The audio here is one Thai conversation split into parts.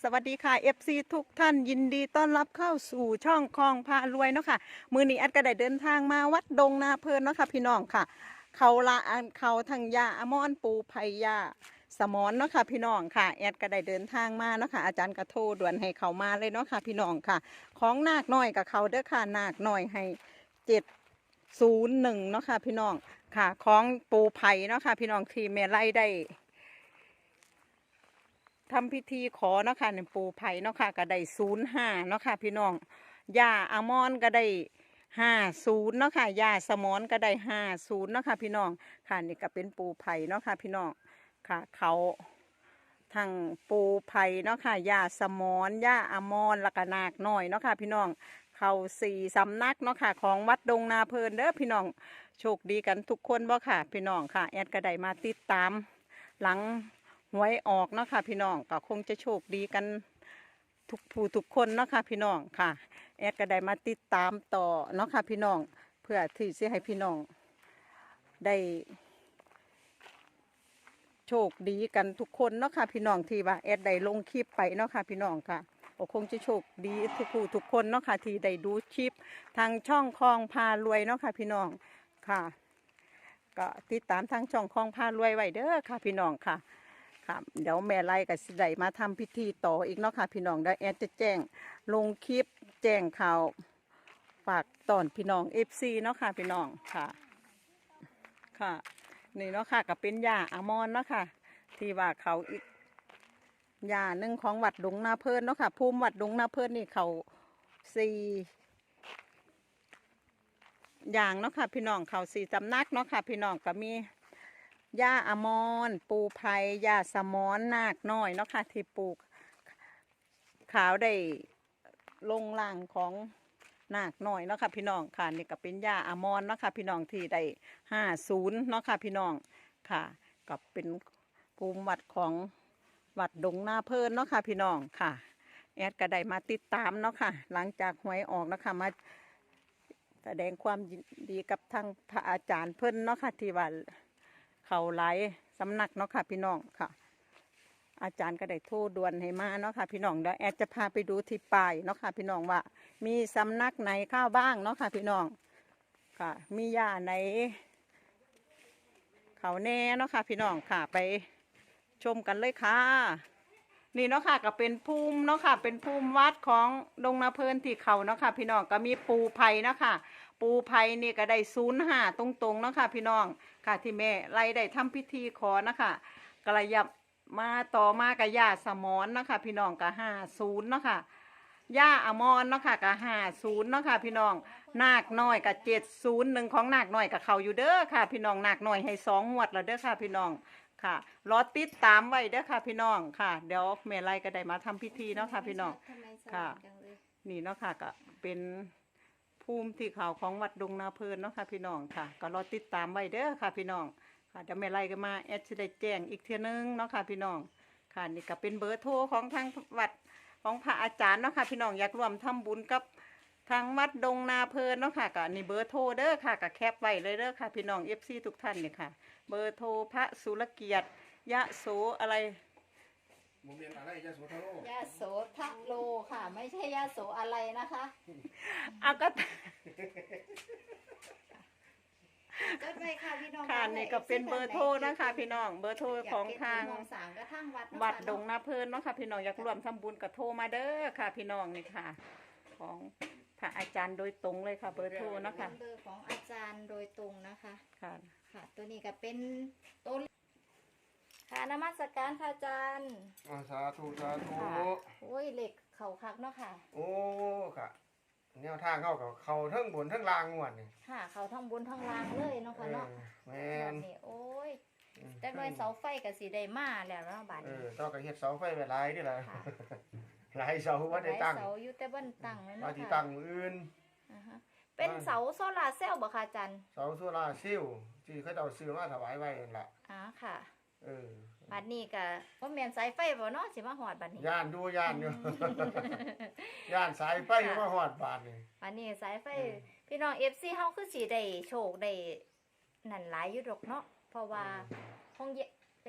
สวัสดีค่ะ FC ทุกท่านยินดีต้อนรับเข้าสู่ช่องคลองพารวยเนาะค่ะ มือนี้แอดก็ได้เดินทางมาวัดดงนาเพลินเนาะค่ะพี่น้องค่ะ เขาละอันเขาทางยาอมอนปูไพยาสมอนเนาะค่ะพี่น้องค่ะแอดก็ได้เดินทางมาเนาะค่ะอาจารย์กระโทด่วนให้เขามาเลยเนาะค่ะพี่น้องค่ะ ของนาคน้อยกับเขาเด้อค่ะนาคน้อยให้เจ็ดศูนย์หนึ่งเนาะค่ะพี่น้องค่ะ ของปูไผ่เนาะค่ะพี่น้องที่แม่ไลได้ ทำพิธีขอเนาะค่ะในปูไผ่เนาะค่ะก็ได้ศูนย์ห้าเนาะค่ะพี่น้องยาอามอนก็ได้ห้าศูนย์เนาะค่ะยาสมอนก็ได้ห้าศูนย์เนาะค่ะพี่น้องค่ะนี่ก็เป็นปูไผ่เนาะค่ะพี่น้องค่ะเขาทางปูไผ่เนาะค่ะยาสมอนยาอามอนละกนาคน้อยเนาะค่ะพี่น้องเขาสี่สำนักเนาะค่ะของวัดดงนาเพลินเด้อพี่น้องโชคดีกันทุกคนบ่ค่ะ พี่น้องค่ะ แอดก็ได้มาติดตาม หลัง หวยออกเนาะค่ะพี่น้องก็คงจะโชคดีกันทุกผู้ทุกคนเนาะค่ะพี่น้องค่ะ แอดก็ได้มาติดตามต่อเนาะค่ะพี่น้อง เพื่อที่จะให้พี่น้องได้โชคดีกันทุกคนเนาะค่ะพี่น้องที่ว่าแอดได้ลงคลิปไปเนาะค่ะพี่น้องค่ะก็คงจะโชคดีทุกผู้ทุกคนเนาะค่ะที่ได้ดูคลิปทางช่องคลองพารวยเนาะค่ะพี่น้องค่ะ ก็ติดตามทางช่องคลองพารวยไว้เด้อค่ะพี่น้องค่ะ ค่ะ เดี๋ยวแม่ไล่กับสิได้มาทำพิธีต่ออีกเนาะค่ะ พี่น้องได้แอดจะแจ้ง ลงคลิปแจ้งข่าวฝากตอนพี่น้องเอฟซีเนาะค่ะพี่น้องค่ะ ค่ะนี่เนาะค่ะก็เป็นยาอามอนเนาะค่ะ ที่ว่าเขาอีกยาหนึ่งของวัดดงนาเพลินเนาะค่ะ ภูมิวัดดงนาเพลินนี่เขาสี่อย่างเนาะค่ะ พี่น้องเขาสี่สำนักเนาะค่ะ พี่น้องก็มี ย่าอมรปูไผ่ย่าสมอนนาคน้อยเนาะค่ะที่ปลูกขาวได้ลงล่างของนาคน้อยเนาะค่ะพี่น้องค่ะนี่ก็เป็นย่าอมรเนาะค่ะพี่น้องที่ได้ห้าศูนย์เนาะค่ะพี่น้องค่ะก็เป็นภูมิวัดของวัดดงนาเพลินเนาะค่ะพี่น้องค่ะ แอดก็ได้มาติดตามเนาะค่ะ หลังจากหวยออกเนาะคะมาแสดงความดีกับทางพระอาจารย์เพิ่นเนาะค่ะที่ว่า เขาไหลสำนักเนาะค่ะพี่น้องค่ะ อาจารย์ก็ได้โทรด่วนให้มาเนาะค่ะพี่น้องเดี๋ยวแอดจะพาไปดูที่ป้ายเนาะค่ะพี่น้องว่า มีสำนักไหนเข้าบ้างเนาะค่ะพี่น้องค่ะ มียาไหนเขาแน่เนาะค่ะพี่น้องค่ะไปชมกันเลยค่ะ นี่เนาะค่ะก็เป็นภูมิเนาะค่ะ เป็นภูมิวัดของดงนาเพลินที่เขาเนาะค่ะ พี่น้องก็มีปูไผ่เนาะค่ะ ปูไผ่นี่ก็ได้ศูนย์ห้าตรงๆนะค่ะพี่น้องค่ะที่แม่ไล่ได้ทำพิธีขอนะคะกระยับมาต่อมากับย่าสมอนนะค่ะพี่น้องก็ห้าศูนย์นะค่ะย่าอมรเนาะค่ะก็ห้าศูนย์เนาะค่ะพี่น้องนาคน้อยกับเจ็ดศูนย์หนึ่งของนาคน้อยกับเขาอยู่เด้อค่ะ พี่น้องนาคน้อยให้สองงวดแล้วเด้อค่ะ พี่น้องค่ะรอติดตามไว้เด้อค่ะ พี่น้องค่ะ เดี๋ยวแม่ไล่ก็ได้มาทำพิธีเนาะค่ะพี่น้องค่ะ นี่เนาะค่ะก็เป็น ภูมิที่เขาของวัดดงนาเพลินเนาะค่ะพี่น้องค่ะ ก็รอติดตามไว้เด้อค่ะพี่น้องค่ะเดี๋ยวแม่ไล่ก็มาแอดจะได้แจ้งอีกเทียนึงเนาะค่ะพี่น้องค่ะนี่ก็เป็นเบอร์โทรของทางวัดของพระอาจารย์เนาะค่ะพี่น้องอยากร่วมทำบุญกับทางวัดดงนาเพลินเนาะค่ะก็นี่เบอร์โทรเด้อค่ะก็แคปไว้เลยเด้อค่ะ พี่น้องเอฟซีทุกท่านเนี่ยค่ะ เบอร์โทรพระสุรเกียรติยะโสอะไร โมเมนต์อะไรจะสุทโลยาโสทะโลค่ะ ไม่ใช่ยาโสอะไรนะคะ เอาก็ก็ไปค่ะพี่น้องค่ะนี่ก็เป็นเบอร์โทรนะคะ พี่น้องเบอร์โทรของทางมองสางกระทั่งวัดนะคะวัดดงนาเพลินเนาะค่ะพี่น้องอยากร่วมทำบุญกับโทรมาเด้อค่ะ พี่น้องนี่ค่ะ ของพระอาจารย์โดยตรงเลยค่ะ เบอร์โทรเนาะคะเป็นเบอร์ของอาจารย์โดยตรงนะคะ ค่ะ ค่ะ ตัวนี้ก็เป็นต้น ค่ะนมัสการค่ะอาจารย์อ่าสาธุสาธุค่ะโอ้ยเหล็กเข่าคักเนาะค่ะ โอ้ค่ะแนวทางเข้ากับเขาเทั้งบนเทั้งล่างงวดนี่ค่ะ เขาทั้งบนทั้งล่างเลยเนาะเอค่ะอเนาะแม่นนี่โอ้ยอืมแต่หน่วยเสาไฟกับสีได้มาแล้วเนาะบัดเอนี้อต้องกับเฮ็ดเสาไฟไว้หลายนี่แหละค่ะหลายเสาว่าได้ตั้งหลายเสาอยู่แต่บ้านตั้งเลยว่าเนาะที่ค่ะตั้งมื้ออื่น อ่าฮะเป็นเสาโซลาร์เซลล์บ่คะอาจันเสาโซลาร์เซลล์ที่เขาเจ้าซื้อมาถวายไว้นั่นล่ะอ่าค่ะ เออบัดนี้ก็บ่แม่นสายไฟบ่เนาะสิมาฮอดบัดนี้ ย่านดูย่านอยู่ ย่านสายไฟมาฮอดบานนี่ บัดนี้สายไฟอืม พี่น้อง FC เฮาคือสิได้โชคได้นั่นหลายอยู่ดอกเนาะเพราะว่าคงเย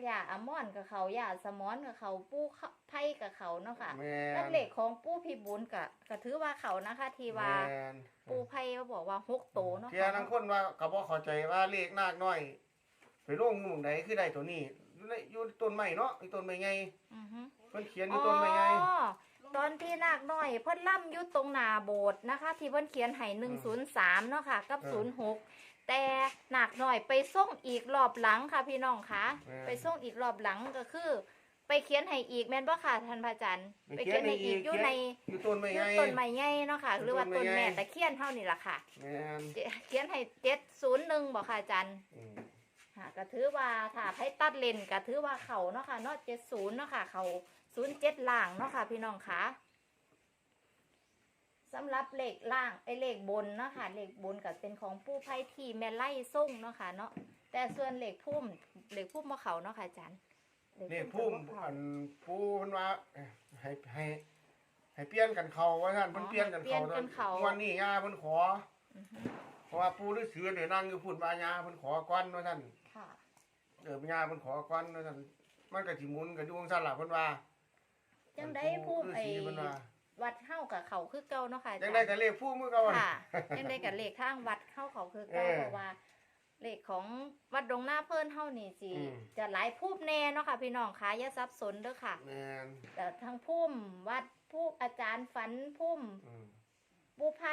ยาอะมอนกับเขายาสมอนกับเขาปูเขาไผ่กับเขาเนาะค่ะแม่แล้วนเหล็กของปูพี่บุญกับก็ถือว่าเขานะคะที่ว่าแม่นปูไผ่เขาบอกว่าหกโตเนาะเที่ยนังคนว่าก็บ่เข้าใจว่าเลขนาคน้อย ไปลงหมู่ใดคือได้ตัวนี้ อยู่ในอยู่ต้นไม้เนาะอีต้นไม้ใหญ่อือฮึเพิ่นเขียนอยู่ต้นไม้ใหญ่อ๋อตอนที่นาคน้อยเพิ่นล่ำอยุตรงหน้าโบสถ์นะคะ ที่เพิ่นเขียนให้หนึ่งศูนย์สามเนาะค่ะ กับเออศูนย์หกแต่นาคน้อยไปส่งอีกรอบหลังค่ะพี่น้องคะเออไปส่งอีกรอบหลังก็คือ ไปเขียนให้อีกแม่นบ่ค่ะท่านพระอาจารย์ไปเขียนให้อีกอยู่ในอยู่ต้นไม้อใหยู่ญ่ต้นไม้ใหญ่เนาะค่ะ หรือว่าต้ต้นนไม้ใหญ่แม่ตะเคียนเท่านี้ล่ะค่ะ แม่นเขียนให้เจ็ดศูนย์หนึ่งบอกค่ะอาจารย์ อืม ค่ะก็ถือว่าถ้าให้ตัดเลนก็ถือว่าเขาเนาะค่ะเนาะเจ็ดศูนย์เนาะค่ะ เขาศูนย์เจ็ดล่างเนาะค่ะ พี่น้องคะสำหรับเลขล่างไอเลขบนเนาะค่ะเลขบนก็เป็นของผู้ไพ่ที่แม่ไล่ส่งเนาะค่ะเนาะแต่ส่วนเลขพุ่มเลขพุ่มมาเขาเนาะค่ะอาจารย์นี่พุ่มอันปูเพิ่นว่าให้ให้ให้เปลี่ยนกันเขาว่าซั่นเพิ่นเปลี่ยนกันเขาตอนวันนี้ย่าเพิ่นขออือฮึเพราะว่าปู่ฤาษีเนี่ยนั่งอยู่พุ่นว่าย่าเพิ่นขอก่อนว่าซั่นค่ะ เออย่าเพิ่นขอก่อนว่าซั่นมันก็สิหมุนกันอยู่จังซั่นล่ะเพิ่นว่าจังได้พุ่มฤาไอษีเพิ่นว่าวัดเข้ากับเขาคือเก่าเนาะค่ะอาจัจางรได้ย์ ก็เลขผู้มือเก่าค่ะยังได้กับเลขข้างวัดเข้าเขาคือเก้าเออเพราะว่าเลขของวัดดงหน้าเพิ่นเฮานี่สิอืม จะหลายภูมิแน่เนาะค่ะพี่น้องคะอย่าสับสนเด้อค่ะแม่นแต่ทั้งภูมิวัดภูมิอาจารย์ฝันภูมิอืม ปูไพ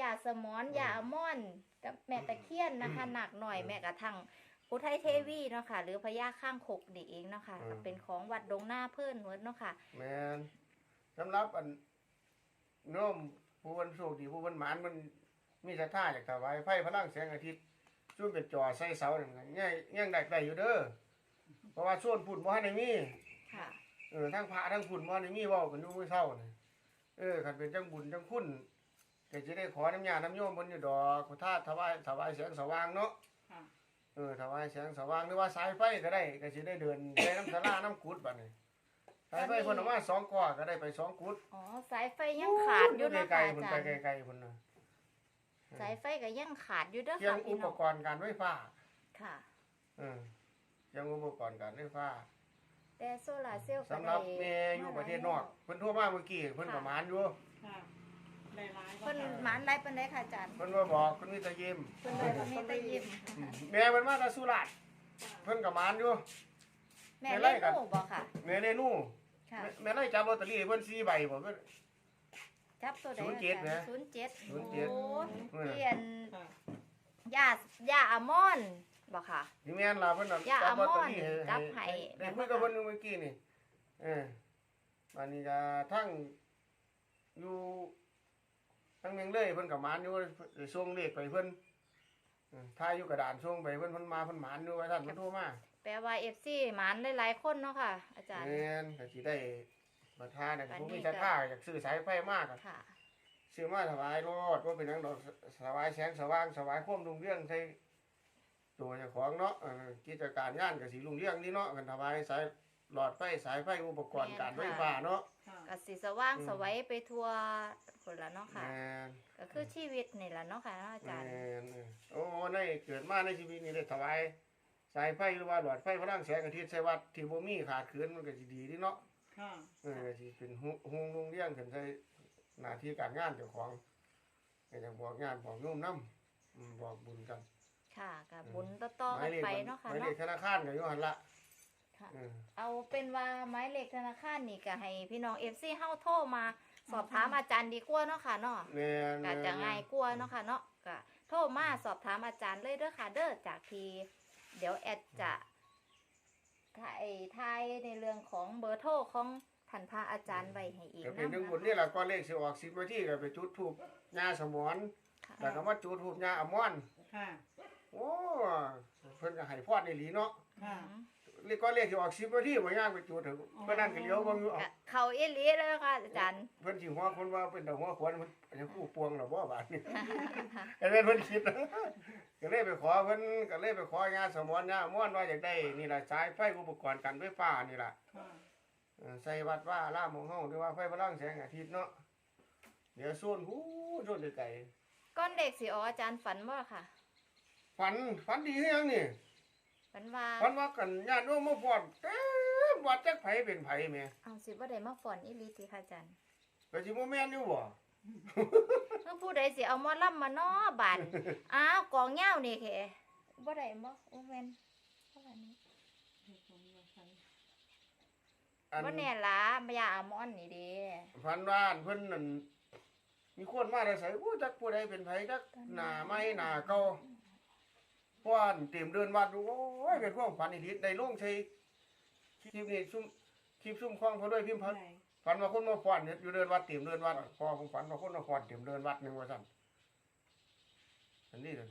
ยาสมอนอืมยาอมอนกับแม่ตะเคียนนะคะหนักหน่อยแม่กระทั่ง อุทัยเทวีเนาะค่ะ หรือพญาข้างคกนี่เองเนาะค่ะก็เป็นของวัดดงหน้าเพิ่นเวิร์ดเนาะค่ะ แม่นสำหรับอันโน้มผู้เพิ่นโชคดีผู้เพิ่นหมานมันมีศรัทธาอยากถวายไฟพลังแสงอาทิตย์ช่วยเป็นจอใส่เสานั่นก็ยังยังได้ได้อยู่เด้อเพราะว่าส่วนพุ่นบ่ทันได้มีค่ะ เออทั้งพระทั้งพุ่นบ่ทันได้มีเว้ากันอยู่มื้อเช้านี่เออคันเป็นจังบุญจังคุณก็สิได้ขอน้ำยาน้ำโยมเพิ่นอยู่ดอกขอทาถวายถวายแสงสว่างเนาะค่ะ เออถวายแสงสว่างหรือว่าสายไฟก็ได้ก็สิได้เดินไปน้ำสลาน้ำกุดบัดนี้สายไฟเพิ่นเอามาสองก้อก็ได้ไปสองกุดอ๋อสายไฟยังขาดอยู่เนาะไกลค่ะๆพุ่นอาไปจารย์ไกลๆพุ่นน่ะสายไฟก็ยังขาดอยู่เด้อเกี่ยค่ะงอุพี่ปน้องกรณ์การไฟฟ้าค่ะ เออเกี่ยงอุปกรณ์การไฟฟ้า แต่โซลาร์เซลล์ก็สำหรับได้แม่อยู่ประเทศนอกเพิ่นโทรมาเมื่อกี้เพิ่นประมาณอยู่ค่ะหลายๆ เพิ่นหมานไรปานใดค่ะอาจารย์เพิ่นว่าบอกเพิ่นมีแตะยิ้มเพิ่นเลยบ่มีแต่ยิ้มอืมแม่เพิ่นมาจากสุราษฎร์เพิ่นก็มานอยู่ แม่ไม่เล่ไล่นกันหนูบ่ค่ะ แม่เรนูค่ะแม่แม่ไล่จับลอตเตอรี่ให้เพิ่น4ใบบ่เพิ่นจับตัวใดศูนย์เจ็ดนะศูนย์เจ็ดศูนย์เจ็ดโอ้เออเปลี่ยนค่ะยายาอะมอนบ่ค่ะนี่แม่นล่ะเพิ่นน่ะย่าจับลอตเตออัลมอนด์รี่ให้จับให้ได้คุยกับเพิ่นอยู่เมื่อกี้นี่เออวันนี้ก็ทั้งอยู่ ทั้งเมืองเลยเพิ่นก็มานอยู่ได้ส่งเลขไปเพิ่นเออถ่ายอยู่กระดานส่งไปเพิ่นเพิ่นมาเพิ่นหมานอยู่ว่าท่านเพิ่นโทรมาแปลว่า FC หมานหลายๆคนเนาะค่ะ อาจารย์แม่นก็สิได้มาทานน่ะอันนี้ผู้มีก็ศรัทธาอยากซื้อสายไฟมากอะค่ะซื้อมาถวายรถว่าเป็นหยังดอกถวายแสงสว่างถวายความรุ่งเรืองใส่ตัวเจ้าของเนาะเออกิจการงานก็สิรุ่งเรืองนี่เนาะกันถวายสายหลอดไฟสายไฟอุปกรณ์การไฟฟ้าเนาะค่ะก็สิสว่างอืมสวัยไปทั่ว คนละเนาะค่ะ แม่นก็คือชีวิตนี่ล่ะเนาะค่ะเนาะอาจารย์ แม่นเออโอ้ในเกิดมาในชีวิตนี้ได้ถวายสายไฟหรือว่าหลอดไฟพลังแสงอาทิตย์ใส่วัดที่บ่มีขาดเขินมันก็สิดีเดิเนาะค่ะเออก็สิเป็นหุฮงรุ่งเรืองขึ้นใส่หน้าที่การงานเจ้าของก็จะบอกงานบอกโยมนำบอกบุญกันค่ะก็บุญต่อๆกันไปเนาะค่ะหมายเลเนาะ ขธนาคารก็อยู่หั่นละค่ะ เออ เอาเป็นว่าหมายเลขธนาคารนี่ก็ให้พี่น้อง FC เฮาโทรมา สอบถามอาจารย์ดีกว่าเนาะค่ะเนาะแม่นก็จะง่ายกว่าเนาะค่ะเนาะก็โทรมาสอบถามอาจารย์เลยเด้อค่ะเด้อจากทีเดี๋ยวแอดจะถ่ายทายในเรื่องของเบอร์โทรของท่านพระอาจารย์ไว้ให้อีกก็นะเป็นจังบุญนี่ล่ะก็เลขสิออก10นาทีก็ไปจุดธูปญาสมรค่ะแล้วก็มาจุดธูปญาอมรค่ะ โอ้เพิ่นก็ให้พรในหลีเนาะ ค่ะ เลขก็เลขสิออก10นาทีบ่ย่างไปจุดเถอะเพิ่นนั่นก็เลี้ยวเบิ่งอยู่ก็เอ้าเขาอีหลีเลยค่ะอาจารย์เพิ่นสิหัวคนว่าเป็นดอกหัวขวัญเพิ่นจะคู่ปวงหรอบ่บาดนี้ก็เลยเพิ่นคิดก็เลยไปขอเพิ่นก็เลยไปของานสมรญาม่วนว่าอยากได้นี่ล่ะสายไฟอุปกรณ์การไฟฟ้านี่ล่ะค่ะเออใส่วัดว่าล่ามของเฮาหรือว่าไฟพลังแสงอาทิตย์เนาะเดี๋ยวส่วนหูส่วนไกลก้อนเด็กสิออกอาจารย์ฝันว่าค่ะ ๆฝันฝันดีคือหยังนี่ ฝันว่าพันว่ากันญาติโยมมาฟ้อนเต็มวัดจักไผเป็นไผแหม่เอาสิบ่ได้มาฟ้อนอีหลีติค่ะอาจารย์ก็สิบ่แม่นอยู่บ่เพิ่งผู้ใดสิเอาหมอลำมาเนาะบาด อ้าวกองเหย้านี่แค่บ่ได้บ่โอ้แม่นเท่าไหร่นี้อันบ่แน่ล่ะมายาอามอนนี่เด้พันว่าอันเพิ่นนั่นมีคนมาได้ใส่ผู้จักผู้ใดเป็นไผจักหน้าไม้หน้าเก่า ฟ้อนเต็มเดินวัดดูโอ้ยเป็นความฝันอีหลีได้ลงใส่คลิปนี้ซุ่มคลิปซุ่มคล้องเขาด้วยพิมพ์พันฝันว่าคนมาฟ้อนเนี่ยอยู่เดินวัดเต็มเดินวัดพอผมฝันว่าคนมาฟ้อนเต็มเดินวัดหนึงว่าซั่นอันนี้เลย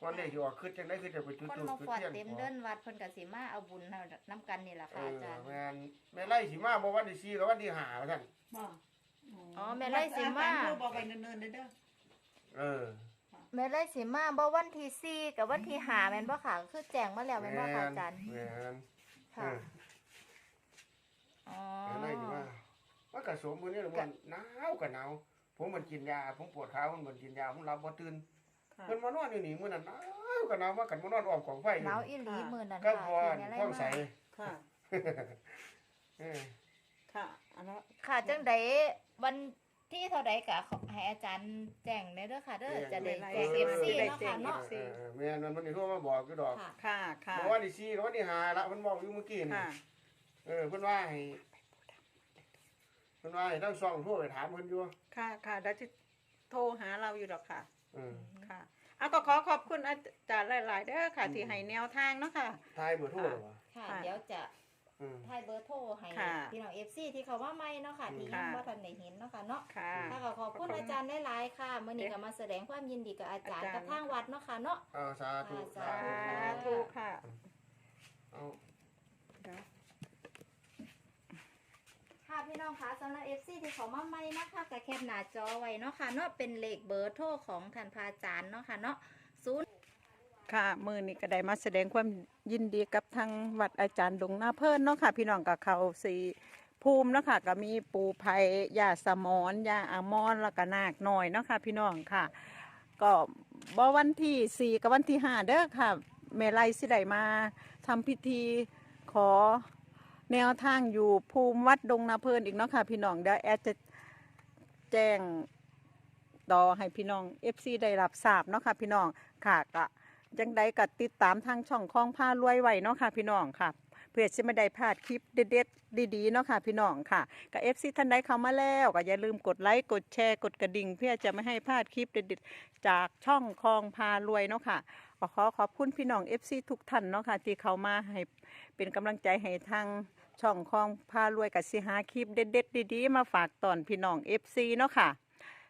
ก่อนเลขสิออกคือจังได๋คือจะไปจุดคนทูปมาจุดฟอดเทียนเต็มขอเดินวัดเพิ่นก็สิมาเอาบุญนํกันนี่ล่ะเอค่ะอาอจารย์ แม่นแม่ไล่สิมาบ่วันที่4กับวันที่ห้าว่าซั่น บ่อ๋อแม่ไล่สิมาอจรย์โทรบอกไปเนินๆเด้อเด้อเออ แม่ไล่สิมาบ่วันที่สี่กับวันที่ห้าแม่นบ่ค่ะคือแจ้งมาแล้วแม่นบ่ค่ะอาจารย์แม่นค่ะอ๋อแม่ไล่สิมามันก็สมมื้อนี้ล่ะมันหนาวก็หนาวผมมันกินยาผมปวดขาผมมันกินยาผมหลับบ่ตื่นค่ะเพิ่นมานอนอยู่นี่มื้อนั้นหนาวก็หนาวมากันมานอนอ้อมกองไฟหนาวอีหลีมื้อนั้นก็ค่ะพอที่แม่ไล่ท้องมาใสค่ะ เออค่ะอันนั้นค่ะจังไดวัน ที่เท่าใดก็ขอให้อาจารย์แจ้งได้เด้อค่ะเด้อจะได้แจ้ง FC เนาะค่ะเนาะ เออแม่นมันนี่โทรมาบอกอยู่ดอกค่ะ ค่ะ ค่ะ บอกว่าที่4กับวันที่ห้าละเพิ่นบอกอยู่เมื่อกี้นี่ค่ะ เออเพิ่นว่าให้เพิ่นว่าให้ทั้งสองโทรไปถามเพิ่นอยู่ค่ะค่ะเดี๋ยวจะโทรหาเราอยู่ดอกค่ะ เออ ค่ะเอาก็ขอขอบคุณอาจารย์หลาย ๆ เด้อค่ะ ที่ให้แนวทางเนาะค่ะ ทายเบอร์โทรเหรอวะ ค่ะค่ะเดี๋ยวจะ อืมถ่ายเบอร์โทรให้ค่ะพี่น้อง FC ที่เขาว่าไม่เนาะค่ะที่ยังค่ะบ่ทันได้เห็นเนาะค่ะเนาะค่ะ ค่ะก็ขอบคุณอาจารย์หลายๆค่ะมื้อนี้ก็มาแสดงความยินดีกับอาจารย์อาจารย์ กับทางวัดเนาะค่ะเนาะอ่าสาธุสาสาธุค่ะเอา เดี๋ยว ค่ะพี่น้องคะสำหรับ FC ที่เขามาใหม่นะคะก็แคปหน้าจอไว้เนาะค่ะเนาะเป็นเลขเบอร์โทรของท่านพระอาจารย์เนาะค่ะเนาะ0 ค่ะมือนี้ก็ได้มาแสดงความยินดีกับทางวัดอาจารย์ดงหน้าเพิ่นเนาะค่ะ พี่น้องกับเขาสีภูมิเนาะค่ะก็มีปูไผ่ยาสมอนยาอามอนแล้วก็นาคน้อยเนาะค่ะ พี่น้องค่ะ ก็บ่วันที่สี่กับวันที่ห้าเด้อค่ะเมลัยสิได้มาทำพิธีขอแนวทางอยู่ภูมิวัดดงนาเพลินอีกเนาะค่ะ พี่น้องเดี๋ยวแอดจะแจ้งต่อให้พี่น้อง FC ได้รับทราบเนาะค่ะ พี่น้องค่ะก็ ยังใดก็ติดตามทางช่องคลองผ้ารวยไว้เนาะค่ะพี่น้องค่ะเพื่อจะไม่ได้พลาดคลิปเด็ดๆดีๆเนาะค่ะพี่น้องค่ะกับ FC ท่านใดเข้ามาแล้วก็อย่าลืมกดไลค์กดแชร์กดกระดิ่ง เพื่อจะไม่ให้พลาดคลิปเด็ดๆจากช่องคลองพารวยเนาะค่ะขอขอบคุณพี่น้อง FC ทุกท่านเนาะค่ะที่เข้ามาให้เป็นกำลังใจให้ทางช่องคลองพารวยกับสิหาคลิปเด็ดๆดีๆ มาฝากตอนพี่น้อง FC เนาะค่ะ